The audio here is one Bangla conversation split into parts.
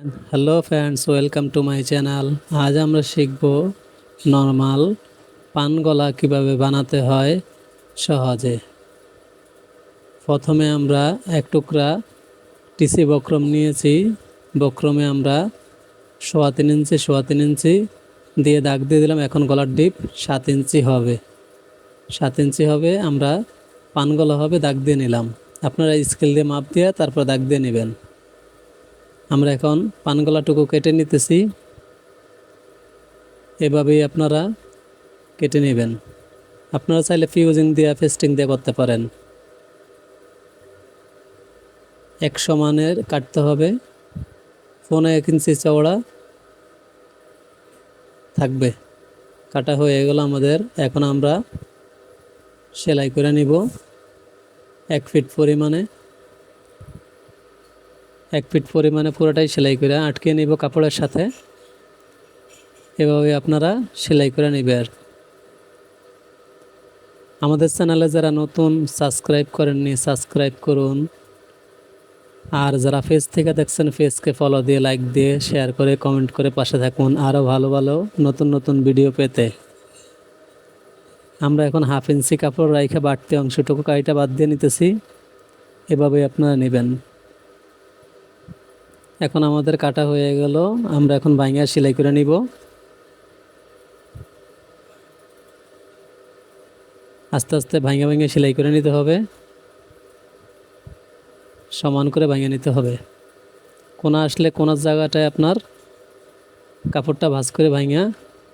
Hello friends welcome to my channel আজ আমরা শিখব নর্মাল পান গলা কীভাবে বানাতে হয় সহজে। প্রথমে আমরা এক টুকরা টিসি বক্রম নিয়েছি। বক্রমে আমরা সোয়া তিন ইঞ্চি, সোয়া তিন ইঞ্চি দিয়ে দাগ দিয়ে দিলাম। এখন গলার ডিপ সাত ইঞ্চি হবে। সাত ইঞ্চি হবে, আমরা পান গলা হবে, দাগ দিয়ে নিলাম। আপনারা স্কেল দিয়ে মাপ দিয়ে তারপর দাগ দিয়ে নেবেন। আমরা এখন পানগলাটুকু কেটে নিতেছি। এভাবেই আপনারা কেটে নেবেন। আপনারা চাইলে ফিউজিং দিয়ে ফেস্টিং দিয়ে করতে পারেন। এক সমানের কাটতে হবে। ফোনে এক ইঞ্চি চওড়া থাকবে। কাটা হয়ে গেল আমাদের। এখন আমরা সেলাই করে নিব। এক ফিট পরিমাণে। এক ফিট পরিমাণে পুরোটাই সেলাই করে আটকে নিব কাপড়ের সাথে। এভাবে আপনারা সেলাই করে নেবে আর। আমাদের চ্যানেলে যারা নতুন, সাবস্ক্রাইব করেননি, সাবস্ক্রাইব করুন। আর যারা ফেস থেকে দেখছেন ফেসকে ফলো দিয়ে লাইক দিয়ে শেয়ার করে কমেন্ট করে পাশে থাকুন আরও ভালো ভালো, নতুন নতুন ভিডিও পেতে। আমরা এখন হাফ ইঞ্চি কাপড় রাইখে বাড়তি অংশটুকু কাইটা বাদ দিয়ে নিতেছি। এভাবে আপনারা নেবেন। এখন আমাদের কাটা হয়ে গেল। আমরা এখন ভাঙা সেলাই করে নিব। আস্তে আস্তে ভাঙা ভাঙে সেলাই করে নিতে হবে। সমান করে ভাঙে নিতে হবে। কোনা আসলে কোনার জায়গাটায় আপনার কাপড়টা ভাঁজ করে ভাঙা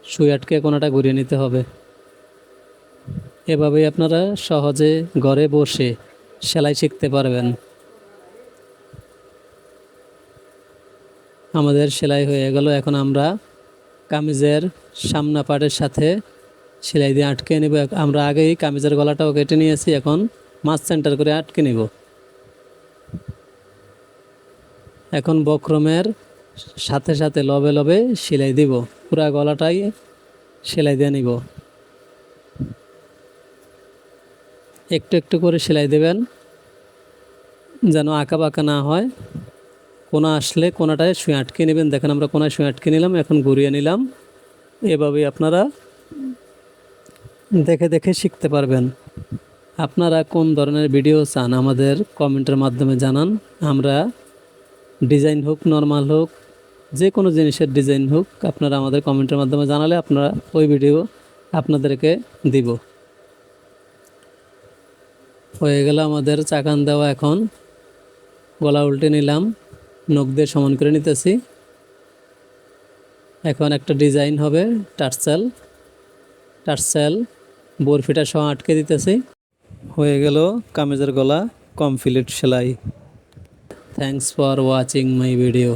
সুই আটকে কোনাটা ঘুরিয়ে নিতে হবে। এভাবেই আপনারা সহজে ঘরে বসে সেলাই শিখতে পারবেন। আমাদের সেলাই হয়ে গেল। এখন আমরা কামিজের সামনা পাটের সাথে সেলাই দিয়ে আটকে নেব। আমরা আগেই কামিজের গলাটাও কেটে নিয়েছি, এখন মাছ সেন্টার করে আটকে নিব। এখন বক্রমের সাথে সাথে লবে লবে সেলাই দিব। পুরা গলাটাই সেলাই দিয়ে নিব। একটু একটু করে সেলাই দেবেন, যেন আঁকা বাঁকা না হয়। কোনা আসলে কোনাটায় শুয়ে আটকে নেবেন। দেখেন আমরা কোনায় শুয়ে আটকে নিলাম, এখন ঘুরিয়ে নিলাম। এভাবেই আপনারা দেখে দেখে শিখতে পারবেন। আপনারা কোন ধরনের ভিডিও চান আমাদের কমেন্টের মাধ্যমে জানান। আমরা ডিজাইন হোক, নর্মাল হোক, যে কোনো জিনিসের ডিজাইন হোক, আপনারা আমাদের কমেন্টের মাধ্যমে জানালে আপনারা ওই ভিডিও আপনাদেরকে দিব। হয়ে গেল আমাদের চাকান দেওয়া এখন। গলা উল্টে নিলাম। নখ দিয়ে সমান করে নিতেছি। এখন একটা ডিজাইন হবে টার্সেল। টার্সেল বরফিটা সহ আটকে দিতেছি। হয়ে গেল কামিজের গলা, কমপ্লিট সেলাই। Thanks for watching my video